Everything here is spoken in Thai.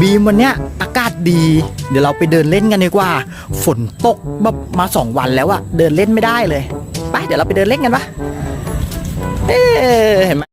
บีมวันเนี้ยอากาศดี เดี๋ยวเราไปเดินเล่นกันดีกว่า ฝนตกมบมาสองวันแล้วอะเดินเล่นไม่ได้เลย ไปเดี๋ยวเราไปเดินเล่นกันปะเอ๊ะเห็นไหม